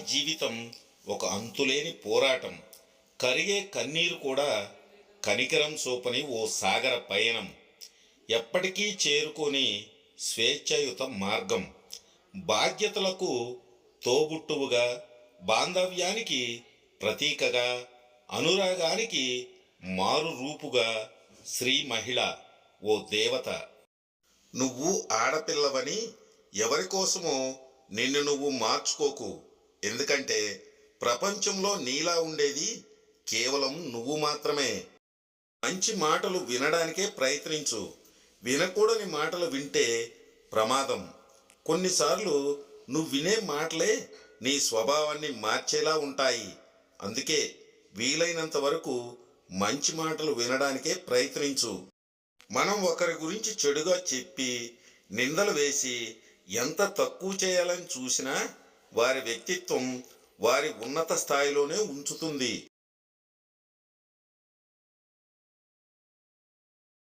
జీవితం ఒక అంతులేని పోరాటం. కరిగే కన్నీరు కూడా కనికరం సోపని ఓ సాగర పయనం. ఎప్పటికీ చేరుకొని స్వేచ్ఛయుత మార్గం. బాధ్యతలకు తోబుట్టువుగా బాంధవ్యానికి ప్రతీకగా అనురాగానికి మారు రూపుగా శ్రీ మహిళ ఓ దేవత. నువ్వు ఆడపిల్లవని ఎవరి కోసమో నిన్ను నువ్వు మార్చుకోకు. ఎందుకంటే ప్రపంచంలో నీలా ఉండేది కేవలం నువ్వు మాత్రమే. మంచి మాటలు వినడానికే ప్రయత్నించు. వినకూడని మాటలు వింటే ప్రమాదం. కొన్నిసార్లు నువ్వు వినే మాటలే నీ స్వభావాన్ని మార్చేలా ఉంటాయి. అందుకే వీలైనంత వరకు మంచి మాటలు వినడానికే ప్రయత్నించు. మనం ఒకరి గురించి చెడుగా చెప్పి నిందలు వేసి ఎంత తక్కువ చేయాలని చూసినా వారి వ్యక్తిత్వం వారి ఉన్నత స్థాయిలోనే ఉంచుతుంది.